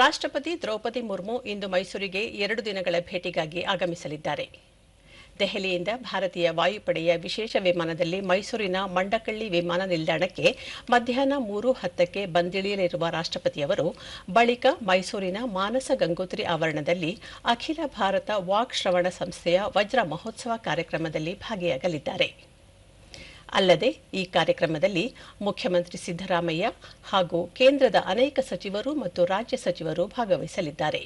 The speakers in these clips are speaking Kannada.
ರಾಷ್ಟ್ರಪತಿ ದ್ರೌಪದಿ ಮುರ್ಮು ಇಂದು ಮೈಸೂರಿಗೆ ಎರಡು ದಿನಗಳ ಭೇಟಿಗಾಗಿ ಆಗಮಿಸಲಿದ್ದಾರೆ. ದೆಹಲಿಯಿಂದ ಭಾರತೀಯ ವಾಯುಪಡೆಯ ವಿಶೇಷ ವಿಮಾನದಲ್ಲಿ ಮೈಸೂರಿನ ಮಂಡಕಳ್ಳಿ ವಿಮಾನ ನಿಲ್ದಾಣಕ್ಕೆ ಮಧ್ಯಾಹ್ನ ಮೂರು ಹತ್ತಕ್ಕೆ ಬಂದಿಳಿಯಲಿರುವ ರಾಷ್ಟ್ರಪತಿಯವರು ಬಳಿಕ ಮೈಸೂರಿನ ಮಾನಸ ಗಂಗೋತ್ರಿ ಆವರಣದಲ್ಲಿ ಅಖಿಲ ಭಾರತ ವಾಕ್ ಶ್ರವಣ ಸಂಸ್ಥೆಯ ವಜ್ರ ಮಹೋತ್ಸವ ಕಾರ್ಯಕ್ರಮದಲ್ಲಿ ಭಾಗಿಯಾಗಲಿದ್ದಾರೆ. ಅಲ್ಲದೆ ಈ ಕಾರ್ಯಕ್ರಮದಲ್ಲಿ ಮುಖ್ಯಮಂತ್ರಿ ಸಿದ್ದರಾಮಯ್ಯ ಹಾಗೂ ಕೇಂದ್ರದ ಅನೇಕ ಸಚಿವರು ಮತ್ತು ರಾಜ್ಯ ಸಚಿವರು ಭಾಗವಹಿಸಲಿದ್ದಾರೆ.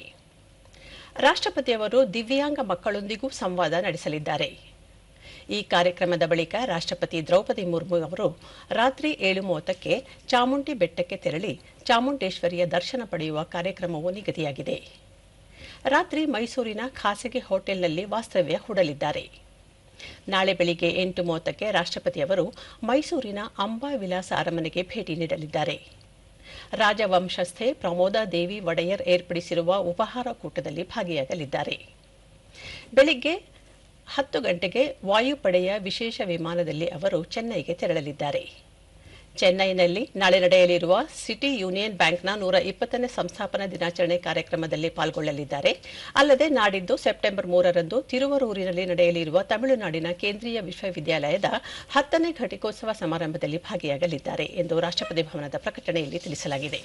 ರಾಷ್ಟ್ರಪತಿಯವರು ದಿವ್ಯಾಂಗ ಮಕ್ಕಳೊಂದಿಗೂ ಸಂವಾದ ನಡೆಸಲಿದ್ದಾರೆ. ಈ ಕಾರ್ಯಕ್ರಮದ ಬಳಿಕ ರಾಷ್ಟ್ರಪತಿ ದ್ರೌಪದಿ ಮುರ್ಮು ಅವರು ರಾತ್ರಿ ಏಳು ಮೂವತ್ತಕ್ಕೆ ಚಾಮುಂಡಿ ಬೆಟ್ಟಕ್ಕೆ ತೆರಳಿ ಚಾಮುಂಡೇಶ್ವರಿಯ ದರ್ಶನ ಪಡೆಯುವ ಕಾರ್ಯಕ್ರಮವೂ ನಿಗದಿಯಾಗಿದೆ. ರಾತ್ರಿ ಮೈಸೂರಿನ ಖಾಸಗಿ ಹೋಟೆಲ್ನಲ್ಲಿ ವಾಸ್ತವ್ಯ ಹೂಡಲಿದ್ದಾರೆ. ನಾಳೆ ಬೆಳಿಗ್ಗೆ ಎಂಟು ಮೂವತ್ತಕ್ಕೆ ರಾಷ್ಟ್ರಪತಿಯವರು ಮೈಸೂರಿನ ಅಂಬಾ ವಿಲಾಸ ಅರಮನೆಗೆ ಭೇಟಿ ನೀಡಲಿದ್ದಾರೆ. ರಾಜವಂಶಸ್ಥೆ ಪ್ರಮೋದಾ ದೇವಿ ಒಡೆಯರ್ ಏರ್ಪಡಿಸಿರುವ ಉಪಹಾರ ಕೂಟದಲ್ಲಿ ಭಾಗಿಯಾಗಲಿದ್ದಾರೆ. ಬೆಳಿಗ್ಗೆ ಹತ್ತು ಗಂಟೆಗೆ ವಾಯುಪಡೆಯ ವಿಶೇಷ ವಿಮಾನದಲ್ಲಿ ಅವರು ಚೆನ್ನೈಗೆ ತೆರಳಲಿದ್ದಾರೆ. ಚೆನ್ನೈನಲ್ಲಿ ನಾಳೆ ನಡೆಯಲಿರುವ ಸಿಟಿ ಯೂನಿಯನ್ ಬ್ಯಾಂಕ್ನ ನೂರ ಇಪ್ಪತ್ತನೇ ಸಂಸ್ಥಾಪನಾ ದಿನಾಚರಣೆ ಕಾರ್ಯಕ್ರಮದಲ್ಲಿ ಪಾಲ್ಗೊಳ್ಳಲಿದ್ದಾರೆ. ಅಲ್ಲದೆ ನಾಡಿದ್ದು ಸೆಪ್ಟೆಂಬರ್ ಮೂರರಂದು ತಿರುವರೂರಿನಲ್ಲಿ ನಡೆಯಲಿರುವ ತಮಿಳುನಾಡಿನ ಕೇಂದ್ರೀಯ ವಿಶ್ವವಿದ್ಯಾಲಯದ ಹತ್ತನೇ ಘಟಿಕೋತ್ಸವ ಸಮಾರಂಭದಲ್ಲಿ ಭಾಗಿಯಾಗಲಿದ್ದಾರೆ ಎಂದು ರಾಷ್ಟ್ರಪತಿ ಭವನದ ಪ್ರಕಟಣೆಯಲ್ಲಿ ತಿಳಿಸಲಾಗಿದೆ.